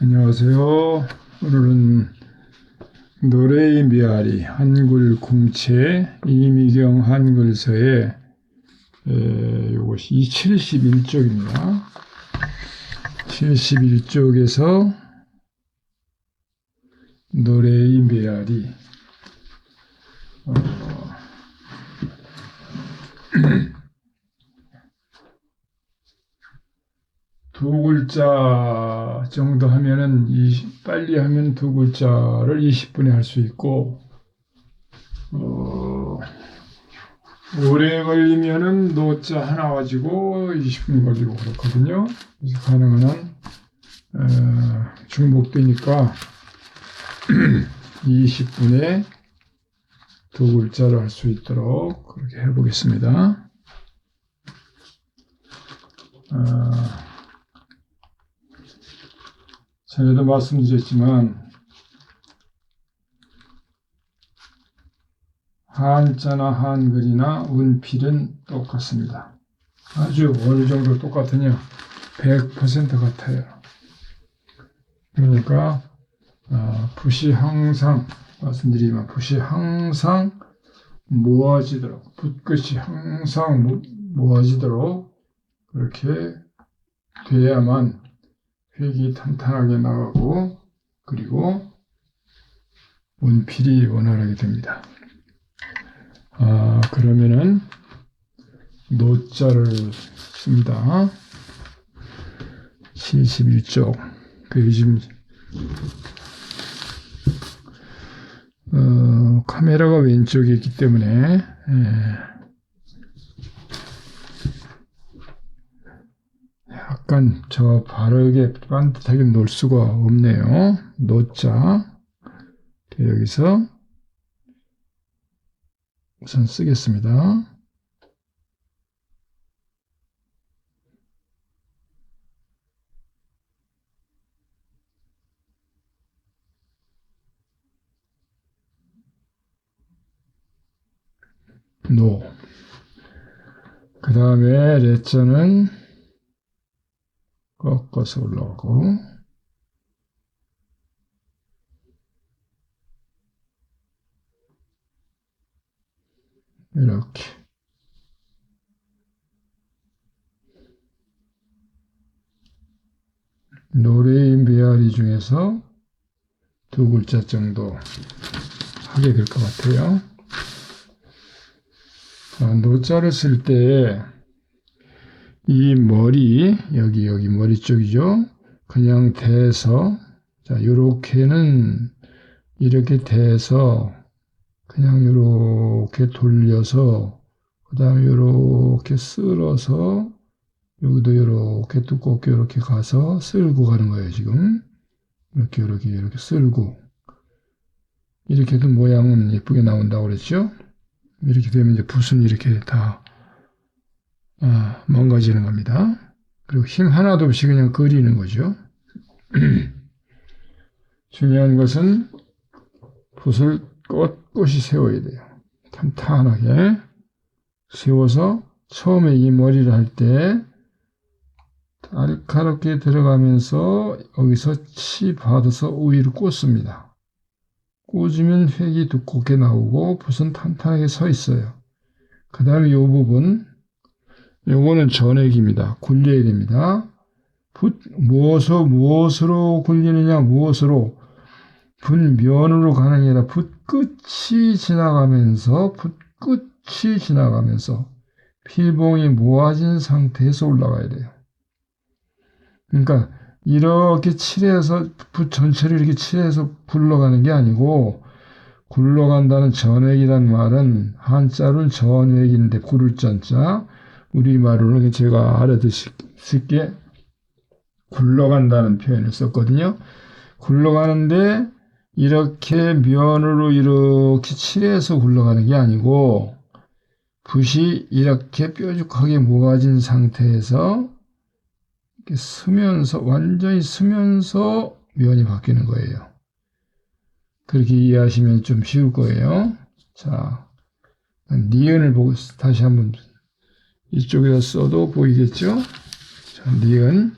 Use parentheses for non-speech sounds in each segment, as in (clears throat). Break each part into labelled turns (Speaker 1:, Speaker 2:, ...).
Speaker 1: 안녕하세요. 오늘은 노래의 미아리 한글 공채 이미경 한글서의 에, 요것이 71쪽입니다. 71쪽에서 노래의 미아리 어, (clears throat) 두 글자 정도 하면은 이 빨리 하면 두 글자를 20분에 할 수 있고 어, 오래 걸리면은 노자 하나 가지고 20분 걸리고 그렇거든요. 그래서 가능한 한 어, 중복되니까 (clears throat) 20분에 두 글자를 할 수 있도록 그렇게 해보겠습니다. 어, 전에도 말씀드렸지만 한자나 한글이나 운필은 똑같습니다. 아주 어느 정도 똑같으냐? 100% 같아요. 그러니까 어, 붓이 항상 말씀드리지만 붓이 항상 모아지도록 붓끝이 항상 모- 모아지도록 그렇게 돼야만 획이 탄탄하게 나가고 그리고 원필이 원활하게 됩니다. 아 그러면은 노자를 씁니다. 71쪽 그 요즘 어, 카메라가 왼쪽에 있기 때문에 예. 약간 저 바르게 반듯하게 놓을 수가 없네요. 노자 여기서 우선 쓰겠습니다. 노. 그 다음에 레자는 꺾어서 올라가고 이렇게 노래의 메아리 중에서 두 글자 정도 하게 될 것 같아요. 아, 노자를 쓸때 이 머리 여기 여기 머리 쪽이죠. 그냥 대서 자 요렇게는 이렇게 대서 그냥 요렇게 돌려서 그 다음에 요렇게 쓸어서 여기도 요렇게 두껍게 요렇게 가서 쓸고 가는 거예요 지금. 이렇게 요렇게 이렇게 쓸고. 이렇게 해도 모양은 예쁘게 나온다고 그랬죠? 이렇게 되면 이제 붓은 이렇게 다 아, 망가지는 겁니다. 그리고 힘 하나도 없이 그냥 그리는 거죠. (clears throat) 중요한 것은 붓을 꼿꼿이 세워야 돼요. 탄탄하게 세워서 처음에 이 머리를 할 때 날카롭게 들어가면서 여기서 치 받아서 우위를 꽂습니다. 꽂으면 획이 두껍게 나오고 붓은 탄탄하게 서 있어요. 그 다음에 이 부분 요거는 전액입니다. 굴려야 됩니다. 붓, 무엇으로, 무엇으로 굴리느냐, 무엇으로. 붓면으로 가는 게 아니라 붓끝이 지나가면서, 붓끝이 지나가면서 필봉이 모아진 상태에서 올라가야 돼요. 그러니까 이렇게 칠해서, 붓 전체를 이렇게 칠해서 굴러가는 게 아니고, 굴러간다는 전액이란 말은 한자로는 전액인데, 구를 전자, 우리말로는 제가 알아듣기 쉽게 굴러간다는 표현을 썼거든요. 굴러가는데 이렇게 면으로 이렇게 칠해서 굴러가는 게 아니고 붓이 이렇게 뾰족하게 모아진 상태에서 이렇게 쓰면서 완전히 쓰면서 면이 바뀌는 거예요. 그렇게 이해하시면 좀 쉬울 거예요. 자, 니은을 보고 다시 한번 이쪽에서 써도 보이겠죠? 자, 니은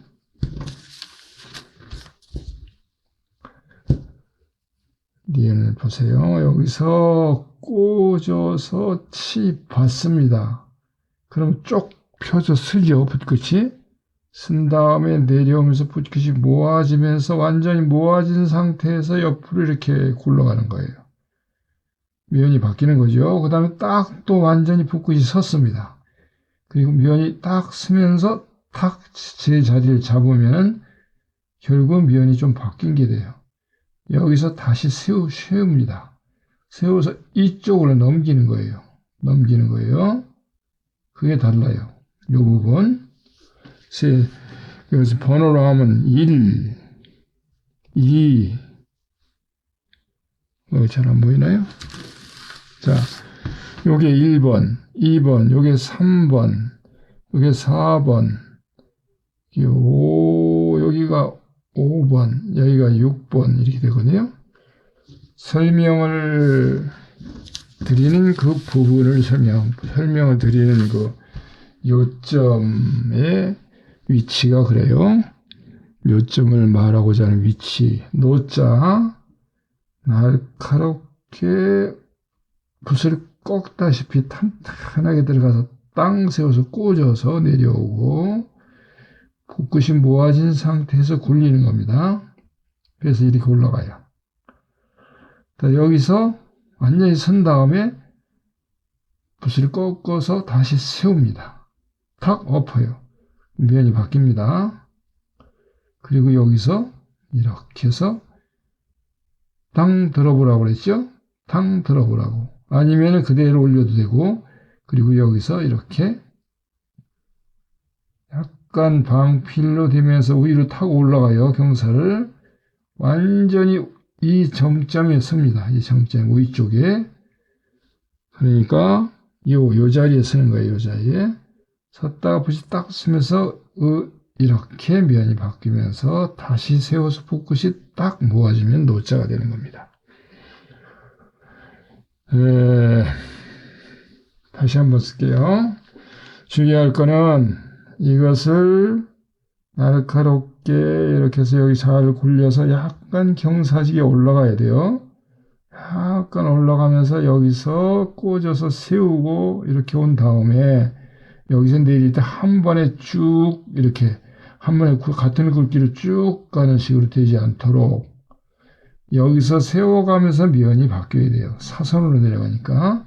Speaker 1: 니은을 보세요. 여기서 꽂아서 치 받습니다. 그럼 쪽 펴져 쓸려 붓끝이 쓴 다음에 내려오면서 붓끝이 모아지면서 완전히 모아진 상태에서 옆으로 이렇게 굴러가는 거예요. 면이 바뀌는 거죠. 그 다음에 딱 또 완전히 붓끝이 섰습니다. 그리고 면이 딱 서면서 탁 제 자리를 잡으면 결국 면이 좀 바뀐 게 돼요. 여기서 다시 세우, 세웁니다. 세워서 이쪽으로 넘기는 거예요. 넘기는 거예요. 그게 달라요. 요 부분. 세, 여기서 번호로 하면 1, 2, 어, 잘 안 보이나요? 자, 요게 1번, 2번, 요게 3번, 요게 4번, 요, 5, 여기가 5번, 여기가 6번 이렇게 되거든요. 설명을 드리는 그 부분을 설명, 설명을 드리는 그 요점의 위치가 그래요. 요점을 말하고자 하는 위치. 노자, 날카롭게 붓을 꺾다시피 탄탄하게 들어가서 땅 세워서 꽂아서 내려오고 붓끝이 모아진 상태에서 굴리는 겁니다. 그래서 이렇게 올라가요. 자, 여기서 완전히 선 다음에 붓을 꺾어서 다시 세웁니다. 탁 엎어요. 면이 바뀝니다. 그리고 여기서 이렇게 해서 당 들어보라고 그랬죠? 당 들어보라고. 아니면 그대로 올려도 되고, 그리고 여기서 이렇게 약간 방필로 되면서 위로 타고 올라가요. 경사를. 완전히 이 정점에 섭니다. 이 정점 위쪽에. 그러니까 요, 요 자리에 서는 거예요. 요 자리에. 섰다가 붓이 딱 쓰면서 으, 이렇게 면이 바뀌면서 다시 세워서 붓끝이 딱 모아지면 노자가 되는 겁니다. 에, 다시 한번 쓸게요. 주의할 거는 이것을 날카롭게 이렇게 해서 여기 잘 굴려서 약간 경사지게 올라가야 돼요. 약간 올라가면서 여기서 꽂아서 세우고 이렇게 온 다음에 여기서 내릴 때 한 번에 쭉 이렇게 한 번에 그 같은 굵기로 쭉 가는 식으로 되지 않도록 여기서 세워가면서 면이 바뀌어야 돼요. 사선으로 내려가니까.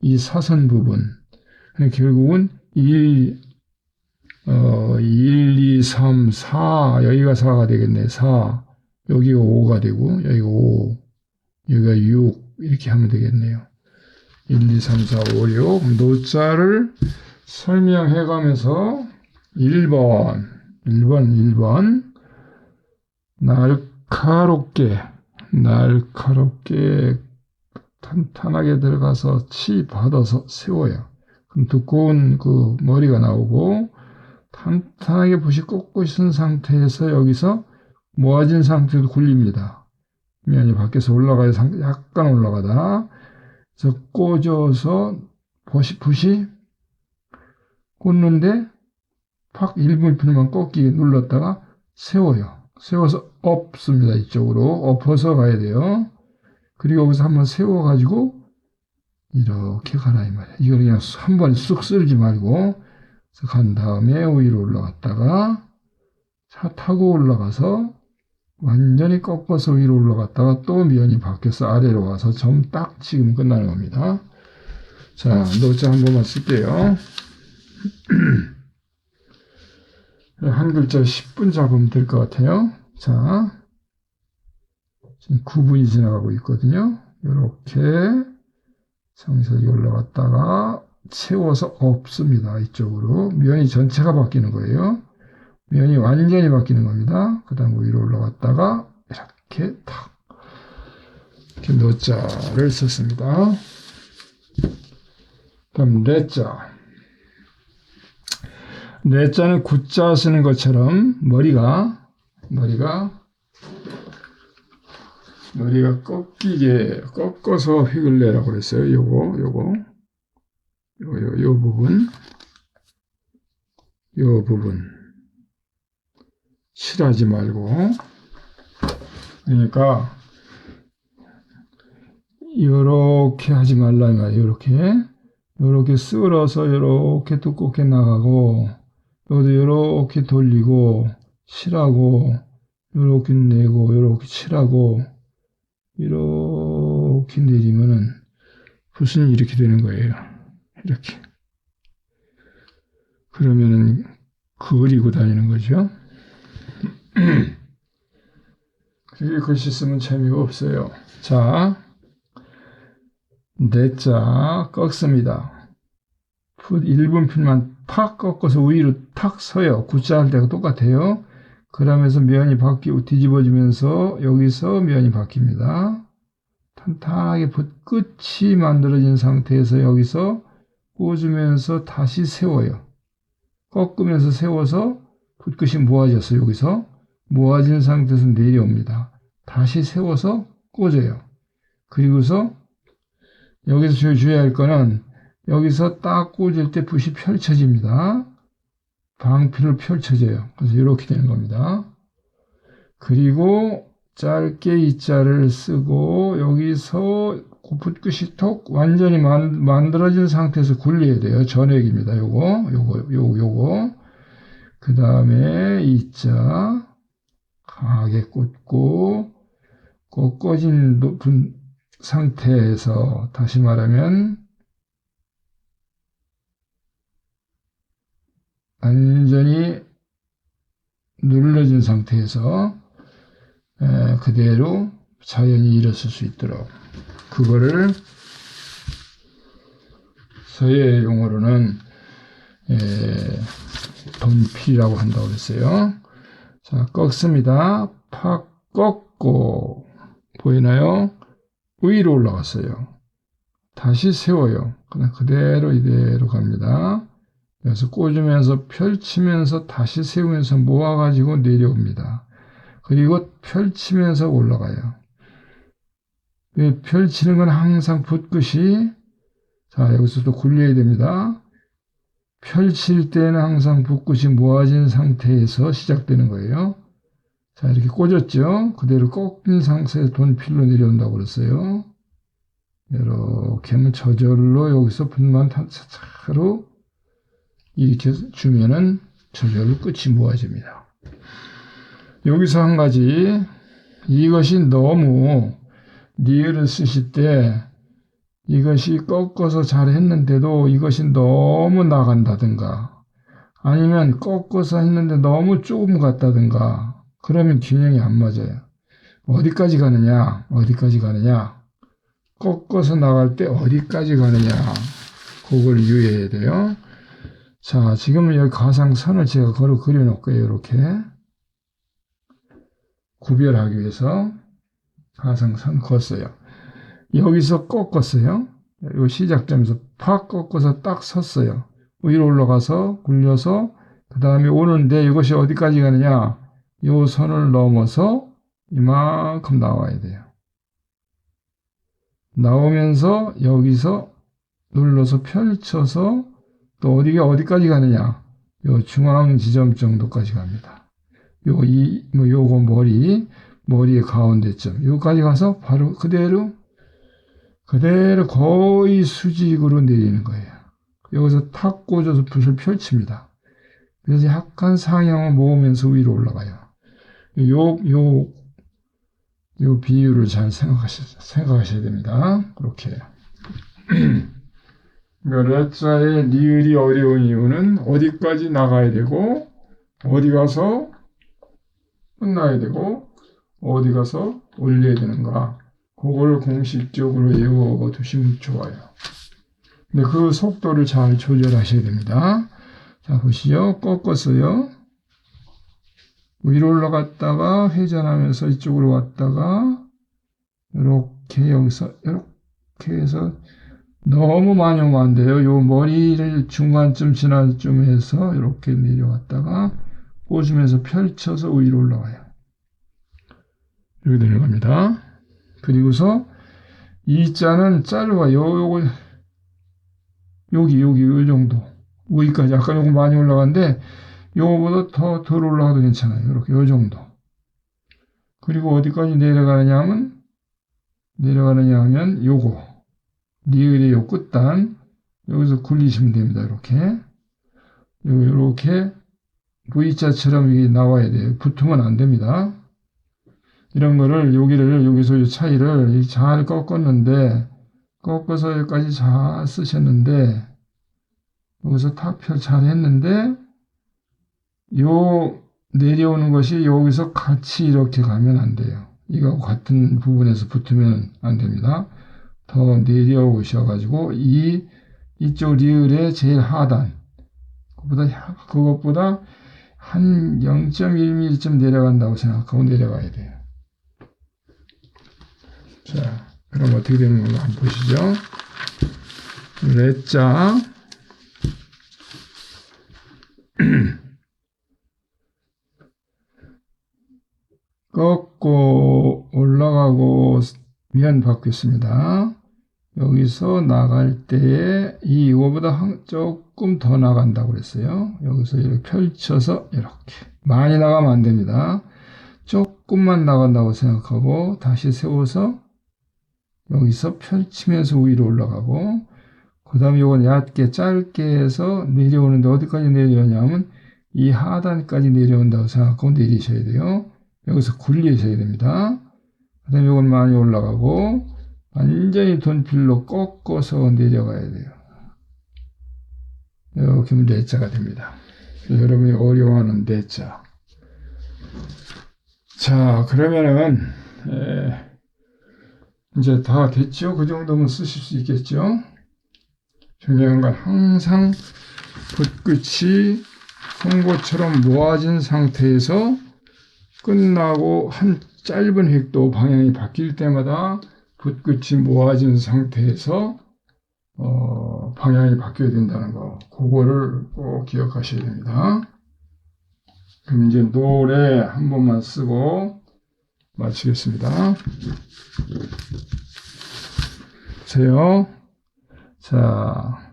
Speaker 1: 이 사선 부분. 그러니까 결국은 1, 어, 1, 2, 3, 4 여기가 4가 되겠네. 4 여기가 5가 되고 여기가 5 여기가 6 이렇게 하면 되겠네요. 1, 2, 3, 4, 5, 6 노자를 설명해 가면서 1번, 1번, 1번. 날카롭게, 날카롭게 탄탄하게 들어가서 치 받아서 세워요. 그럼 두꺼운 그 머리가 나오고 탄탄하게 붓이 꽂고 있는 상태에서 여기서 모아진 상태로 굴립니다. 면이 밖에서 올라가야 약간 올라가다. 그래서 꽂아서 붓이, 붓이 꽂는데 팍 1분 1분만 꺾이게 눌렀다가 세워요. 세워서 엎습니다. 이쪽으로 엎어서 가야 돼요. 그리고 여기서 한번 세워가지고 이렇게 가라 이 말이야. 이걸 그냥 한 번에 쑥 쓸지 말고 간 다음에 위로 올라갔다가 차 타고 올라가서 완전히 꺾어서 위로 올라갔다가 또 면이 바뀌어서 아래로 와서 점 딱 지금 끝나는 겁니다. 자, 노자 한 번만 쓸게요. (clears throat) 한 글자 10분 잡으면 될 것 같아요. 자, 지금 9분이 지나가고 있거든요. 이렇게 상세히 올라갔다가 채워서 없습니다. 이쪽으로. 면이 전체가 바뀌는 거예요. 면이 완전히 바뀌는 겁니다. 그 다음 위로 올라갔다가 이렇게 탁 이렇게 노자를 썼습니다. 그럼 레자 뇌자는 구자 쓰는 것처럼 머리가 머리가 머리가 꺾이게 꺾어서 획을 내라고 그랬어요. 요거 요거 요, 요, 요 부분 요 부분 칠하지 말고 그러니까 요렇게 하지 말라 이 말이에요. 요렇게. 요렇게 쓸어서 요렇게 두껍게 나가고 여기도 요렇게 돌리고 칠하고 요렇게 내고 요렇게 칠하고 이렇게 내리면은 붓은 이렇게 되는 거예요. 이렇게. 그러면은 그리고 다니는 거죠. 그게 글씨 쓰면 재미가 없어요. 자, 내자 꺾습니다. 풋 1분 필만 팍 꺾어서 위로 탁 서요. 구자 할 때가 똑같아요. 그러면서 면이 바뀌고 뒤집어지면서 여기서 면이 바뀝니다. 탄탄하게 붓 끝이 만들어진 상태에서 여기서 꽂으면서 다시 세워요. 꺾으면서 세워서 붓끝이 모아졌어요. 여기서 모아진 상태에서 내려옵니다. 다시 세워서 꽂아요. 그리고서 여기서 주- 주의해야 할 거는 여기서 딱 꽂을 때 붓이 펼쳐집니다. 방피를 펼쳐져요. 그래서 이렇게 되는 겁니다. 그리고 짧게 이 자를 쓰고 여기서 그 붓끝이 톡 완전히 만, 만들어진 상태에서 굴려야 돼요. 전액입니다. 요거, 요거, 요거, 요거. 그 다음에 이 자 강하게 꽂고 꺾어진 높은 상태에서 다시 말하면 완전히 눌러진 상태에서 에, 그대로 자연히 일어설 수 있도록 그거를 서예 용어로는 에, 돈필이라고 한다고 그랬어요. 자, 꺾습니다. 팍 꺾고 보이나요? 위로 올라갔어요. 다시 세워요. 그냥 그대로 이대로 갑니다. 그래서 꽂으면서 펼치면서 다시 세우면서 모아가지고 내려옵니다. 그리고 펼치면서 올라가요. 이 펼치는 건 항상 붓끝이 자 여기서 또 굴려야 됩니다. 펼칠 때는 항상 붓끝이 모아진 상태에서 시작되는 거예요. 자 이렇게 꽂았죠. 그대로 꺾인 상태에서 돈필로 내려온다고 그랬어요. 이렇게 하면 저절로 여기서 붓만 차로 이렇게 주면은 저절로 끝이 모아집니다. 여기서 한 가지 이것이 너무 니을을 쓰실 때 이것이 꺾어서 잘 했는데도 이것이 너무 나간다든가 아니면 꺾어서 했는데 너무 조금 갔다든가 그러면 균형이 안 맞아요. 어디까지 가느냐 어디까지 가느냐 꺾어서 나갈 때 어디까지 가느냐 그걸 유의해야 돼요. 자, 지금 여기 가상선을 제가 걸어 그려 놓을 거예요. 이렇게. 구별하기 위해서 가상선 걷어요. 여기서 꺾었어요. 이 시작점에서 팍 꺾어서 딱 섰어요. 위로 올라가서 굴려서 그 다음에 오는데 이것이 어디까지 가느냐? 이 선을 넘어서 이만큼 나와야 돼요. 나오면서 여기서 눌러서 펼쳐서 또 어디가 어디까지 가느냐? 요 중앙 지점 정도까지 갑니다. 요 이 뭐 요거 머리 머리의 가운데점 요까지 가서 바로 그대로 그대로 거의 수직으로 내리는 거예요. 여기서 탁 꽂아서 붓을 펼칩니다. 그래서 약간 상향을 모으면서 위로 올라가요. 요, 요, 요 비율을 잘 생각하셔, 생각하셔야 됩니다. 그렇게. (clears throat) 레자의 리을이 어려운 이유는 어디까지 나가야 되고 어디 가서 끝나야 되고 어디 가서 올려야 되는가 그걸 공식적으로 외워 두시면 좋아요. 근데 그 속도를 잘 조절하셔야 됩니다. 자 보시죠. 꺾었어요. 위로 올라갔다가 회전하면서 이쪽으로 왔다가 이렇게 여기서 이렇게 해서 너무 많이 오면 안 돼요. 요 머리를 중간쯤 지나쯤 해서 이렇게 내려왔다가 꽂으면서 펼쳐서 위로 올라와요. 되는 겁니다. 그리고서 이 자는 짧아. 요, 요거, 여기, 여기, 요 정도. 여기까지. 아까 요거 많이 올라갔는데, 요거보다 더 덜 올라가도 괜찮아요. 이렇게, 요 정도. 그리고 어디까지 내려가느냐 하면, 내려가느냐 하면 요거 리을의 요 끝단 여기서 굴리시면 됩니다. 이렇게 요- 요렇게 V자처럼 이게 나와야 돼요. 붙으면 안 됩니다. 이런 거를 여기를 여기서 이 차이를 잘 꺾었는데 꺾어서 여기까지 잘 쓰셨는데 여기서 탁펼 잘 했는데 요 내려오는 것이 여기서 같이 이렇게 가면 안 돼요. 이거 같은 부분에서 붙으면 안 됩니다. 더 내려오셔가지고 이 이쪽 리을의 제일 하단 그보다 그것보다 한 0.1mm쯤 내려간다고 생각하고 내려가야 돼요. 자, 그럼 어떻게 되는 건가 한번 보시죠. 레자 (clears throat) 꺾고 올라가고 면 바뀌었습니다. 여기서 나갈 때에 이 이거보다 한- 조금 더 나간다고 그랬어요. 여기서 이렇게 펼쳐서 이렇게 많이 나가면 안 됩니다. 조금만 나간다고 생각하고 다시 세워서 여기서 펼치면서 위로 올라가고 그 다음에 이건 얕게 짧게 해서 내려오는데 어디까지 내려오냐면 이 하단까지 내려온다고 생각하고 내리셔야 돼요. 여기서 굴리셔야 됩니다. 그 다음에 이건 많이 올라가고 완전히 돈필로 꺾어서 내려가야 돼요. 이렇게 하면 내자가 됩니다. 여러분이 어려워하는 내자. 자, 그러면은 에, 이제 다 됐죠? 그 정도면 쓰실 수 있겠죠? 중요한 건 항상 붓끝이 송곳처럼 모아진 상태에서 끝나고 한 짧은 획도 방향이 바뀔 때마다 붓끝이 모아진 상태에서 어, 방향이 바뀌어야 된다는 거 그거를 꼭 기억하셔야 됩니다. 그럼 이제 노래 한 번만 쓰고 마치겠습니다. 보세요. 자,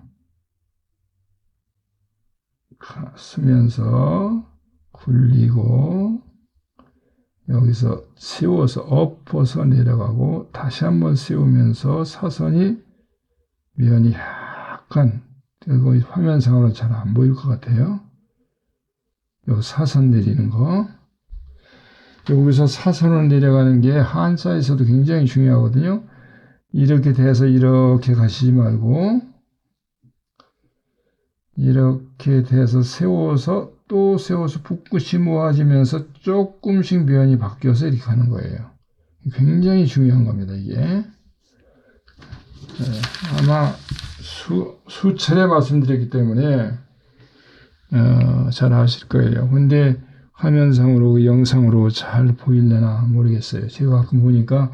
Speaker 1: 가- 쓰면서 굴리고 여기서 세워서 엎어서 내려가고 다시 한번 세우면서 사선이 면이 약간 이거 화면상으로 잘 안 보일 것 같아요. 요 사선 내리는 거 여기서 사선을 내려가는 게 한자에서도 굉장히 중요하거든요. 이렇게 돼서 이렇게 가시지 말고 이렇게 돼서 세워서 또 세워서 붓끝이 모아지면서 조금씩 면이 바뀌어서 이렇게 가는 거예요. 굉장히 중요한 겁니다, 이게. 네, 아마 수, 수차례 말씀드렸기 때문에 어, 잘 아실 거예요. 근데 화면상으로 영상으로 잘 보일려나 모르겠어요. 제가 가끔 보니까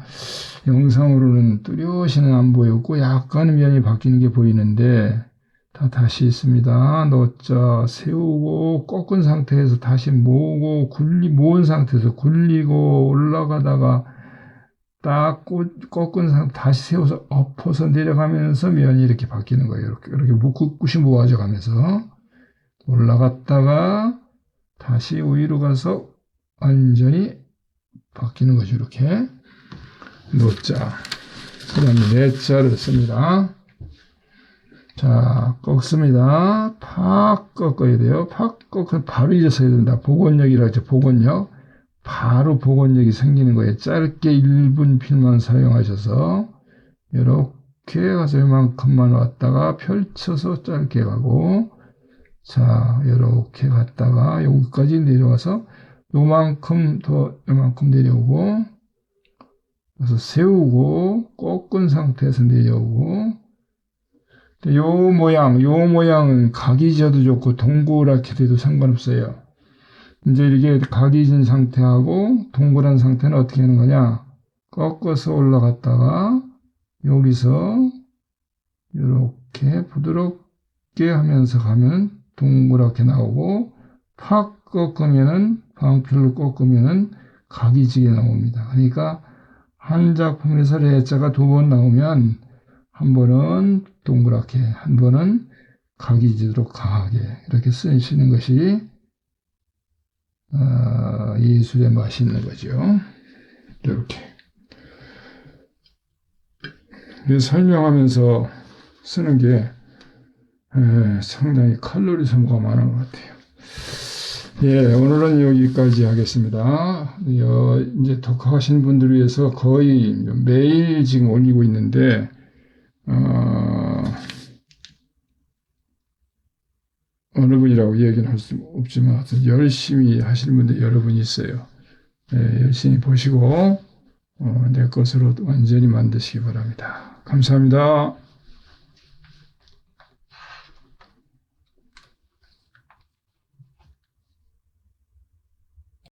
Speaker 1: 영상으로는 뚜렷이는 안 보였고 약간 면이 바뀌는 게 보이는데 다 다시 있습니다. 넣자 세우고 꺾은 상태에서 다시 모으고 굴리 모은 상태에서 굴리고 올라가다가 딱 꽂- 꺾은 상태 다시 세워서 엎어서 내려가면서 면이 이렇게 바뀌는 거예요. 이렇게 이렇게 묵굿굿이 모아져 가면서 올라갔다가 다시 위로 가서 완전히 바뀌는 거죠. 이렇게 놓자 그 다음에 내자를 씁니다. 자, 꺾습니다. 팍 꺾어야 돼요. 팍 꺾어 바로 일어서야 된다. 복원력이라 하죠. 복원력. 바로 복원력이 생기는 거예요. 짧게 1분 필만 사용하셔서 이렇게 가서 이만큼만 왔다가 펼쳐서 짧게 가고 자, 이렇게 갔다가 여기까지 내려와서 요만큼 더 요만큼 내려오고 그래서 세우고 꺾은 상태에서 내려오고 요 모양, 요 모양은 각이 져도 좋고 동그랗게 돼도 상관없어요. 이제 이게 각이 진 상태하고 동그란 상태는 어떻게 하는 거냐? 꺾어서 올라갔다가 여기서 이렇게 부드럽게 하면서 가면 동그랗게 나오고 팍 꺾으면은 방필로 꺾으면은 각이 지게 나옵니다. 그러니까 한 작품에서 레자가 두 번 나오면 한 번은 동그랗게, 한 번은 각이 지도록 강하게 이렇게 쓰시는 것이 어, 예술의 맛이 있는 거죠. 이렇게. 설명하면서 쓰는 게 에, 상당히 칼로리 소모가 많은 것 같아요. 예, 오늘은 여기까지 하겠습니다. 어, 이제 독학하신 분들을 위해서 거의 매일 지금 올리고 있는데, 어, 어느 분이라고 얘기는 할 수 없지만, 하여튼 열심히 하시는 분들 여러분이 있어요. 예, 열심히 보시고, 어, 내 것으로 완전히 만드시기 바랍니다. 감사합니다.